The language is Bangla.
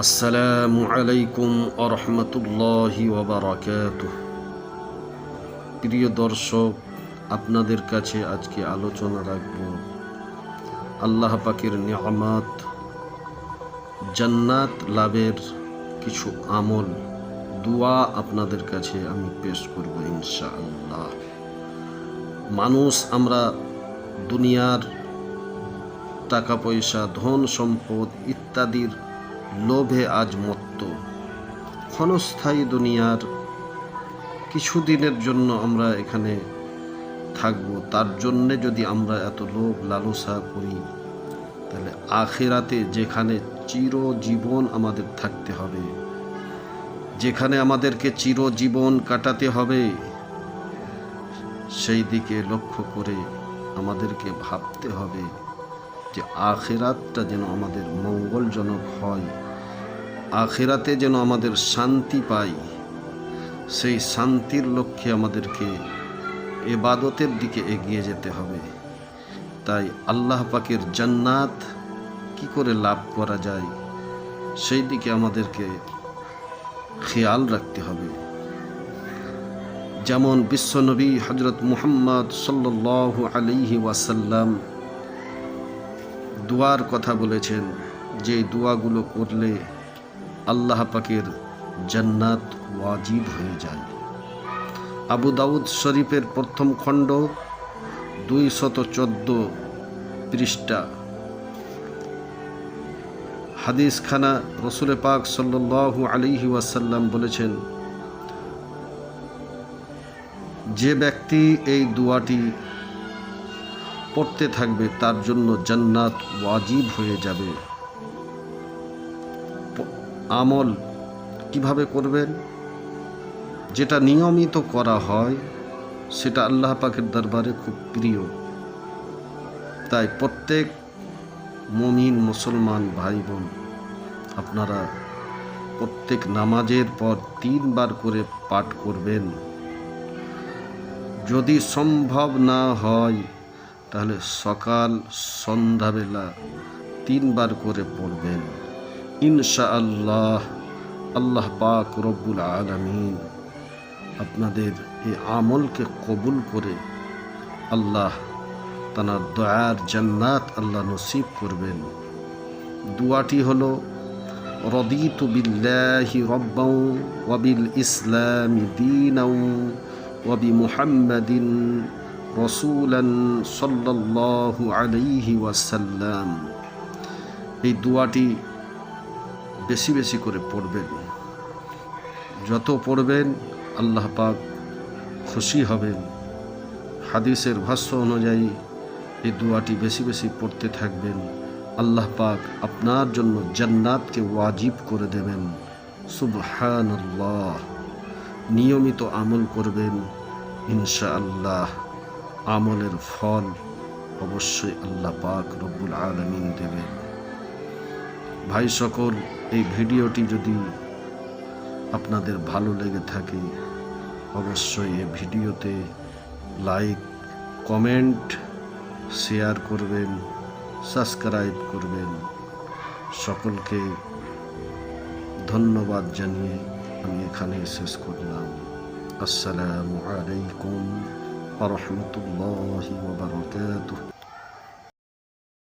আসসালামু আলাইকুম আরহামতুল্লাহি ওবরাকাত প্রিয় দর্শক, আপনাদের কাছে আজকে আলোচনা রাখব আল্লাহ পাকের নিয়ামাত, জান্নাত লাভের কিছু আমল, দোয়া আপনাদের কাছে আমি পেশ করব ইনশাআল্লাহ। মানুষ আমরা দুনিয়ার টাকা পয়সা, ধন সম্পদ ইত্যাদির লোভে আজ মত্ত। ক্ষণস্থায়ী দুনিয়ার কিছুদিনের জন্য আমরা এখানে থাকব। তার জন্যে যদি আমরা এত লোভ লালসা করি, তাহলে আখেরাতে যেখানে চিরজীবন আমাদের থাকতে হবে, যেখানে আমাদেরকে চিরজীবন কাটাতে হবে, সেই দিকে লক্ষ্য করে আমাদেরকে ভাবতে হবে। যে আখেরাতটা যেন আমাদের মঙ্গলজনক হয়। আখেরাতে যেন আমাদের শান্তি পাই। সেই শান্তির লক্ষ্যে আমাদেরকে এবাদতের দিকে এগিয়ে যেতে হবে। তাই আল্লাহ পাকের জান্নাত কি করে লাভ করা যায়, সেই দিকে আমাদেরকে খেয়াল রাখতে হবে। যেমন বিশ্বনবী হজরত মুহাম্মদ সাল্লাহ আলিহি ওয়াসাল্লাম দোয়ার কথা বলেছেন যে দোয়াগুলো করলে আল্লাহ পাকের জান্নাত ওয়াজিব হয়ে যায়। আবু দাউদ শরীফের প্রথম খণ্ড দুই শত চোদ্দ পৃষ্ঠা। হাদিস খানা রসুলে পাক সাল্লু আলিহি ওয়াসাল্লাম বলেছেন, যে ব্যক্তি এই দোয়াটি পড়তে থাকবে, তার জন্য জান্নাত ওয়াজিব হয়ে যাবে। আমল কীভাবে করবেন? যেটা নিয়মিত করা হয়, সেটা আল্লাহ পাকের দরবারে খুব প্রিয়। তাই প্রত্যেক মমিন মুসলমান ভাই বোন আপনারা প্রত্যেক নামাজের পর তিনবার করে পাঠ করবেন। যদি সম্ভব না হয় তাহলে সকাল সন্ধ্যাবেলা তিনবার করে পড়বেন। ইনশা আল্লাহ আল্লাহ পাক রব্বুল আলমিন আপনাদের এই আমলকে কবুল করে আল্লাহ তানার দয়ার জান্নাত আল্লাহ নসিব করবেন। দুয়াটি হলো, রদিতু বিল্লাহি রব্বাউ ওয়াবিল ইসলামি দিনাউ ওয়াবি মুহাম্মাদিন রসুলান সাল্লাল্লাহু আলাইহি ওয়াসাল্লাম। এই দুয়াটি বেশি বেশি করে পড়বেন। যত পড়বেন আল্লাহ পাক খুশি হবেন। হাদিসের ভাষ্য অনুযায়ী এই দুয়াটি বেশি বেশি পড়তে থাকবেন। আল্লাহ পাক আপনার জন্য জান্নাতকে ওয়াজিব করে দেবেন। সুবহানাল্লাহ। নিয়মিত আমল করবেন ইনশা আল্লাহ আমলের ফল অবশ্যই আল্লাহ পাক রব্বুল আলমিন দেবেন। ভাই সকল, এই ভিডিওটি যদি আপনাদের ভালো লেগে থাকে, অবশ্যই এই ভিডিওতে লাইক, কমেন্ট, শেয়ার করবেন, সাবস্ক্রাইব করবেন। সকলকে ধন্যবাদ জানিয়ে আমি এখানে শেষ করলাম। আসসালামু আলাইকুম। ورحمة الله وبركاته